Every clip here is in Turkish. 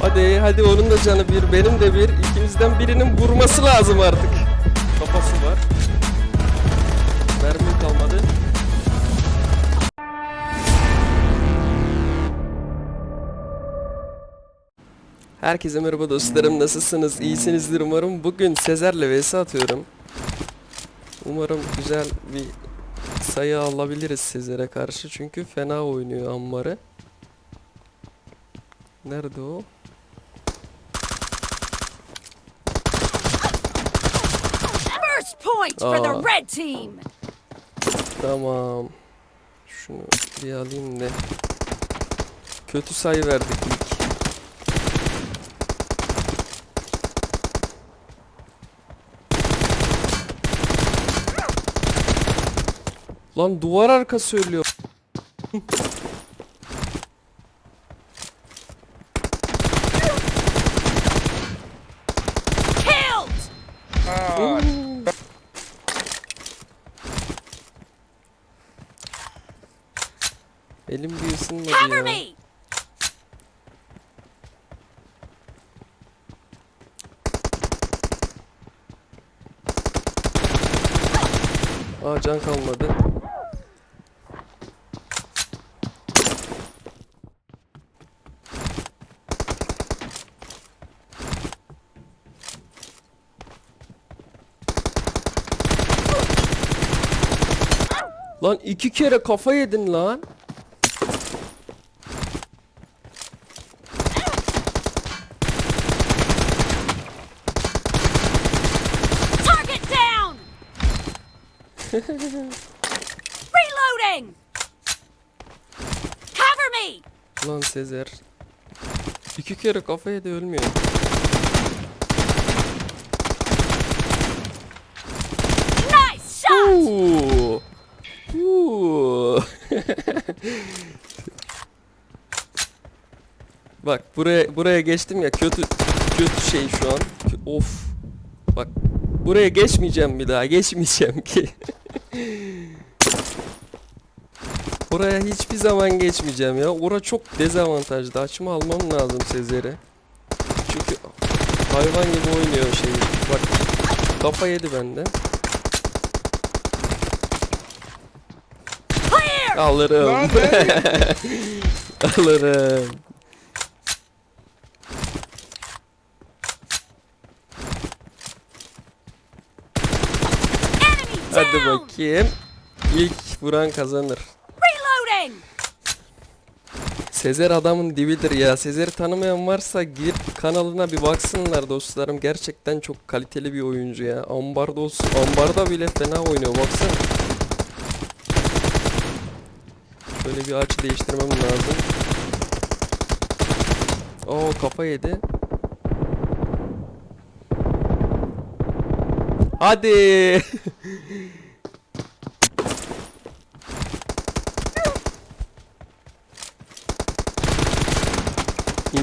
hadi onun da canı bir benim de bir. İkimizden birinin vurması lazım artık. Kafası var. Mermi kalmadı. Herkese merhaba dostlarım nasılsınız iyisinizdir umarım bugün Sezer'le vs atıyorum Umarım güzel bir sayı alabiliriz Sezer'e karşı çünkü fena oynuyor Ammar'ı Nerede o? Point for the red team. Tamam Şunu bir alayım da Kötü sayı verdik ilk Lan duvar arkası ölüyor. Elim bir ısınmadı ya. Aa can kalmadı. Lan iki kere kafa yedin lan. Reloading. Cover me. Lan Sezer. İki kere kafa yedi ölmüyor. Nice shot. Uuu. Uuu. Bak buraya buraya geçtim ya kötü kötü şey şu an. Of. Bak buraya geçmeyeceğim bir daha. Geçmeyeceğim ki. Buraya hiçbir zaman geçmeyeceğim ya. Ora çok dezavantajlı. Açma almam lazım Sezer'i. Çünkü hayvan gibi oynuyor şey. Bak kafa yedi benden. Alırım. Alırım. Hadi bakayım. İlk vuran kazanır. Reloading. Sezer adamın dibidir ya. Sezer'i tanımayan varsa girip kanalına bir baksınlar dostlarım. Gerçekten çok kaliteli bir oyuncu ya. Ambarda olsun. Ambarda bile fena oynuyor baksana. Şöyle bir açı değiştirmem lazım. Oo kafa yedi. Hadi.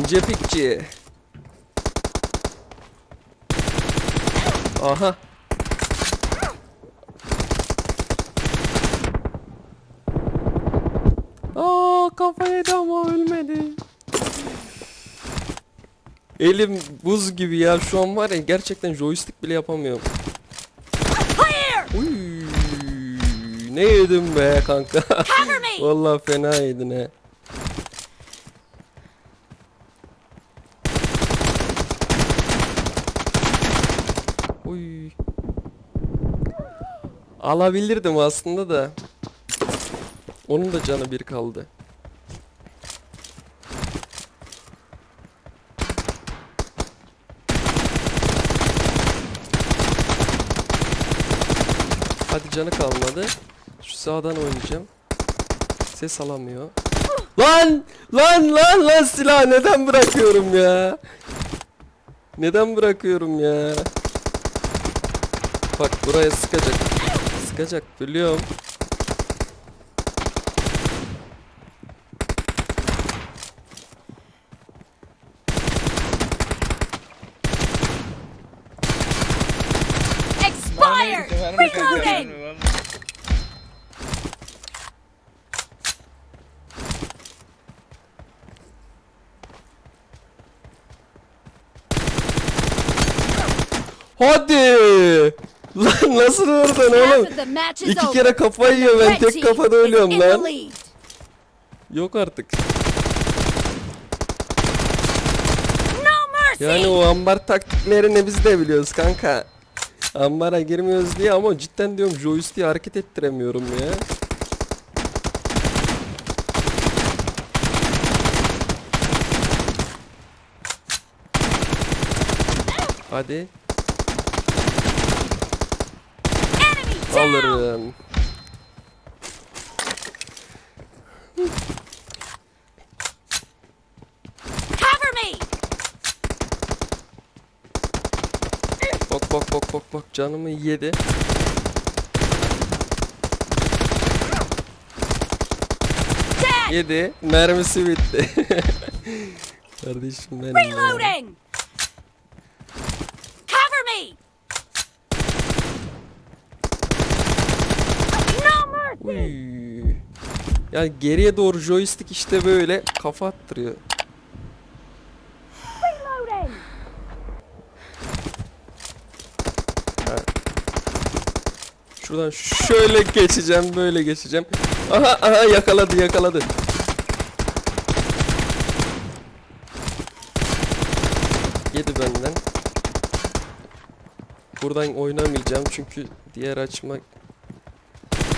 İnce pikçi. Aha. Aa kafa yedi ama ölmedi. Elim buz gibi ya şu an var ya gerçekten joystick bile yapamıyorum. Uy, ne yedim be kanka. Vallahi fena yedin he. Alabilirdim aslında da. Onun da canı bir kaldı. Hadi canı kalmadı. Şu sağdan oynayacağım. Ses alamıyor. Lan! Lan lan lan silah neden bırakıyorum ya? Neden bırakıyorum ya? Bak buraya sıkacak. Sıkacak biliyorum. Expired. Reloading. Hadi. Lan nasıl vurdun oğlum? İki kere kafayı yiyor ben tek kafada ölüyorum lan. Yok artık. Yani o ambar taktiklerini biz de biliyoruz kanka. Ambara girmiyoruz diye ama cidden diyorum joystick'i hareket ettiremiyorum ya. Hadi alırım. Cover me. Bak bak bak bak bak canımı yedi. Yedi. Mermisi bitti. Kardeşim benim. ya. Reloading. Cover Uy. Yani geriye doğru joystick işte böyle kafa attırıyor. Şuradan şöyle geçeceğim, böyle geçeceğim. Aha aha yakaladı yakaladı. Yedi benden. Buradan oynamayacağım çünkü diğer açmak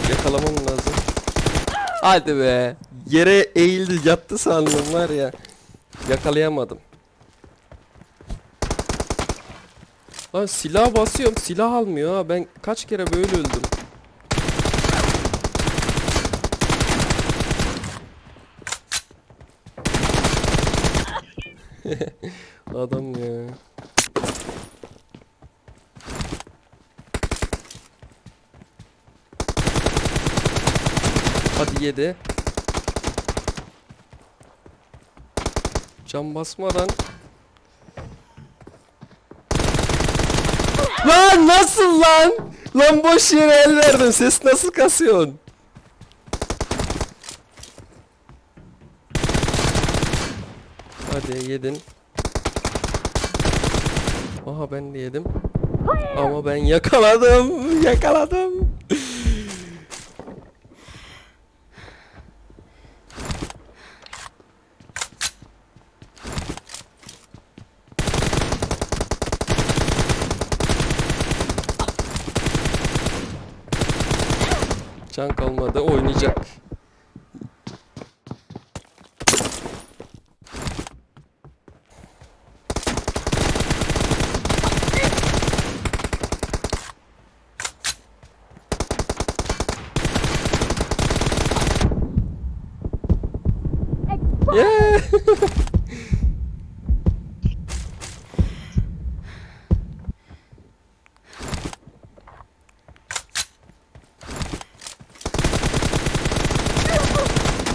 yakalamam lazım. Hadi be. Yere eğildi yattı sandım var ya. Yakalayamadım. Lan silah basıyorum silah almıyor ha ben kaç kere böyle öldüm. Adam ya. Yedi. Cam basmadan Lan nasıl lan? Lan boş yere el verdim. Ses nasıl kasıyorsun? Hadi yedin. Aha ben de yedim. Ama ben yakaladım. Yakaladım. Can kalmadı. Oynayacak.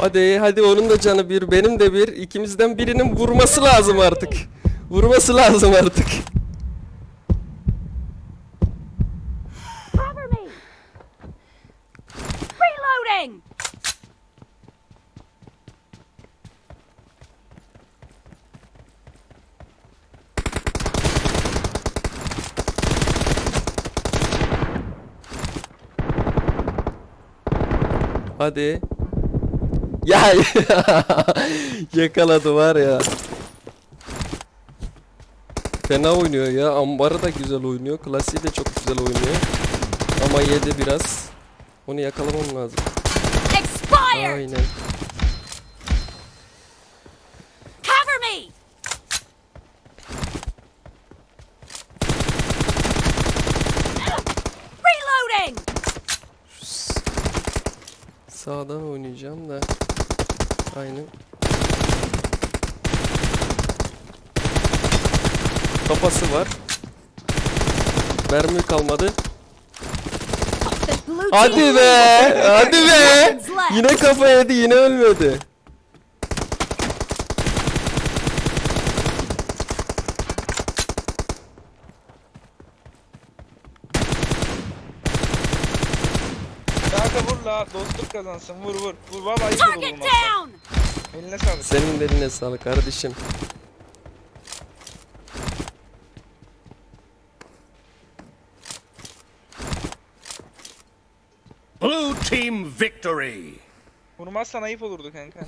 Hadi hadi onun da canı bir benim de bir ikimizden birinin vurması lazım artık. Vurması lazım artık. Cover me. Reloading. Hadi. Ya yakaladı var ya. Fena oynuyor ya. Ambarı da güzel oynuyor. Klasiği de çok güzel oynuyor. Ama yedi biraz. Onu yakalamam lazım. Aynen. Cover me. Reloading. Sağdan oynayacağım da. Aynen. Kafası var. Mermi kalmadı. Hadi be! Hadi be! Yine kafa yedi, yine ölmedi. sağ dostluk kazansın. Vur vur. Vur valla ayıp olur vurmak. Eline sağlık. Senin eline sağlık kardeşim. Blue team victory. Vurmazsan ayıp olurdu kanka.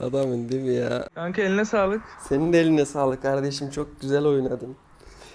Adamın değil mi ya? Kanka eline sağlık. Senin de eline sağlık kardeşim. Çok güzel oynadın.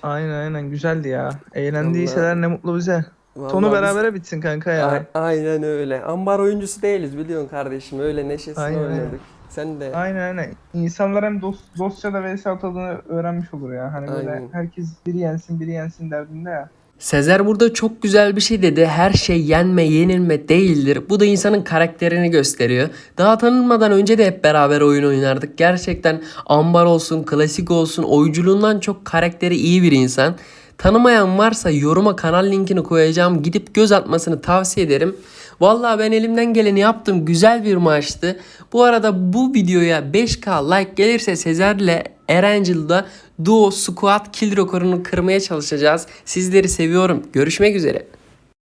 Aynen aynen güzeldi ya. Eğlendiyseler ne mutlu bize. Vallahi Tonu biz- berabere bitsin kanka ya. A- aynen öyle. Ambar oyuncusu değiliz biliyorsun kardeşim. Öyle neşesine Aynen, aynen. oynadık. Sen de Aynen aynen. İnsanlar hem dost, dostça da vs atıldığını öğrenmiş olur ya. Hani böyle Aynen. herkes biri yensin biri yensin derdinde ya. Sezer burada çok güzel bir şey dedi. Her şey yenme, yenilme değildir. Bu da insanın karakterini gösteriyor. Daha tanınmadan önce de hep beraber oyun oynardık. Gerçekten ambar olsun, klasik olsun, oyunculuğundan çok karakteri iyi bir insan. Tanımayan varsa yoruma kanal linkini koyacağım. Gidip göz atmasını tavsiye ederim. Vallahi ben elimden geleni yaptım. Güzel bir maçtı. Bu arada bu videoya 5k like gelirse Sezer'le Erangel'da duo squat kill rekorunu kırmaya çalışacağız. Sizleri seviyorum. Görüşmek üzere.